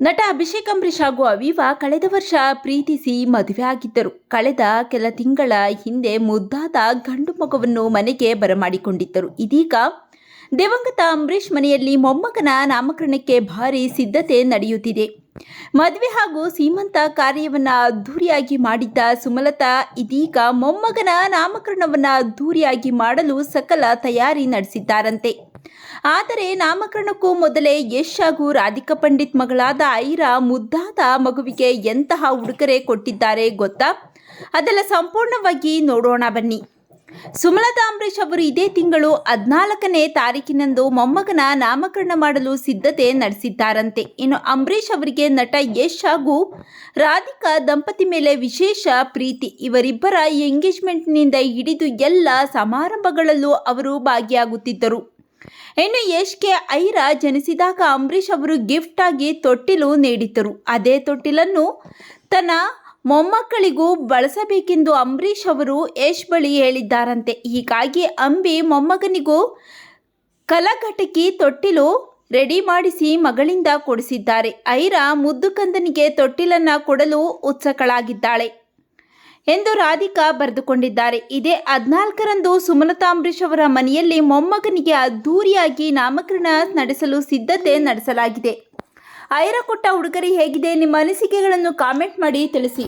ನಟ ಅಭಿಷೇಕ್ ಅಂಬರೀಷ್ ಹಾಗೂ ಅವಿವಾ ಕಳೆದ ವರ್ಷ ಪ್ರೀತಿಸಿ ಮದುವೆ ಆಗಿದ್ದರು. ಕಳೆದ ಕೆಲ ತಿಂಗಳ ಹಿಂದೆ ಮುದ್ದಾದ ಗಂಡು ಮಗುವನ್ನು ಮನೆಗೆ ಬರಮಾಡಿಕೊಂಡಿದ್ದರು. ಇದೀಗ ದಿವಂಗತ ಅಂಬರೀಷ್ ಮನೆಯಲ್ಲಿ ಮೊಮ್ಮಗನ ನಾಮಕರಣಕ್ಕೆ ಭಾರಿ ಸಿದ್ಧತೆ ನಡೆಯುತ್ತಿದೆ. ಮದುವೆ ಹಾಗೂ ಸೀಮಂತ ಕಾರ್ಯವನ್ನ ಅದ್ಧೂರಿಯಾಗಿ ಮಾಡಿದ್ದ ಸುಮಲತಾ ಇದೀಗ ಮೊಮ್ಮಗನ ನಾಮಕರಣವನ್ನ ಅದ್ಧೂರಿಯಾಗಿ ಮಾಡಲು ಸಕಲ ತಯಾರಿ ನಡೆಸಿದ್ದಾರಂತೆ. ಆದರೆ ನಾಮಕರಣಕ್ಕೂ ಮೊದಲೇ ಯಶ್ ಹಾಗೂ ರಾಧಿಕಾ ಪಂಡಿತ್ ಮಗಳಾದ ಐರಾ ಮುದ್ದಾದ ಮಗುವಿಗೆ ಎಂತಹ ಉಡುಗೊರೆ ಕೊಟ್ಟಿದ್ದಾರೆ ಗೊತ್ತಾ? ಅದೆಲ್ಲ ಸಂಪೂರ್ಣವಾಗಿ ನೋಡೋಣ ಬನ್ನಿ. ಸುಮಲತಾ ಅಂಬರೀಷ್ ಅವರು ಇದೇ ತಿಂಗಳು ಹದಿನಾಲ್ಕನೇ ತಾರೀಕಿನಂದು ಮೊಮ್ಮಗನ ನಾಮಕರಣ ಮಾಡಲು ಸಿದ್ಧತೆ ನಡೆಸಿದ್ದಾರಂತೆ. ಇನ್ನು ಅಂಬರೀಷ್ ಅವರಿಗೆ ನಟ ಯಶ್ ಹಾಗೂ ರಾಧಿಕಾ ದಂಪತಿ ಮೇಲೆ ವಿಶೇಷ ಪ್ರೀತಿ. ಇವರಿಬ್ಬರ ಎಂಗೇಜ್ಮೆಂಟ್ನಿಂದ ಹಿಡಿದು ಎಲ್ಲ ಸಮಾರಂಭಗಳಲ್ಲೂ ಅವರು ಭಾಗಿಯಾಗುತ್ತಿದ್ದರು. ಇನ್ನು ಯಶ್ಗೆ ಐರ ಜನಿಸಿದಾಗ ಅಂಬರೀಷ್ ಅವರು ಗಿಫ್ಟ್ ಆಗಿ ತೊಟ್ಟಿಲು ನೀಡಿದ್ದರು. ಅದೇ ತೊಟ್ಟಿಲನ್ನು ತನ್ನ ಮೊಮ್ಮಕ್ಕಳಿಗೂ ಬಳಸಬೇಕೆಂದು ಅಂಬರೀಷ್ ಅವರು ಯಶ್ ಬಳಿ ಹೇಳಿದ್ದಾರಂತೆ. ಹೀಗಾಗಿ ಅಂಬಿ ಮೊಮ್ಮಗನಿಗೂ ಕಲಘಟಕಿ ತೊಟ್ಟಿಲು ರೆಡಿ ಮಾಡಿಸಿ ಮಗಳಿಂದ ಕೊಡಿಸಿದ್ದಾರೆ. ಐರಾ ಮುದ್ದುಕಂದನಿಗೆ ತೊಟ್ಟಿಲನ್ನ ಕೊಡಲು ಉತ್ಸುಕಳಾಗಿದ್ದಾಳೆ. ಎಂದು ರಾಧಿಕಾ ಬರೆದುಕೊಂಡಿದ್ದಾರೆ. ಇದೇ ಹದಿನಾಲ್ಕರಂದು ಸುಮಲತಾ ಅಂಬರೀಷ್ ಅವರ ಮನೆಯಲ್ಲಿ ಮೊಮ್ಮಗನಿಗೆ ಅದ್ಧೂರಿಯಾಗಿ ನಾಮಕರಣ ನಡೆಸಲು ಸಿದ್ಧತೆ ನಡೆಸಲಾಗಿದೆ. ಐರ ಕೊಟ್ಟ ಉಡುಗೊರೆ ಹೇಗಿದೆ? ನಿಮ್ಮ ಅನಿಸಿಕೆಗಳನ್ನು ಕಾಮೆಂಟ್ ಮಾಡಿ ತಿಳಿಸಿ.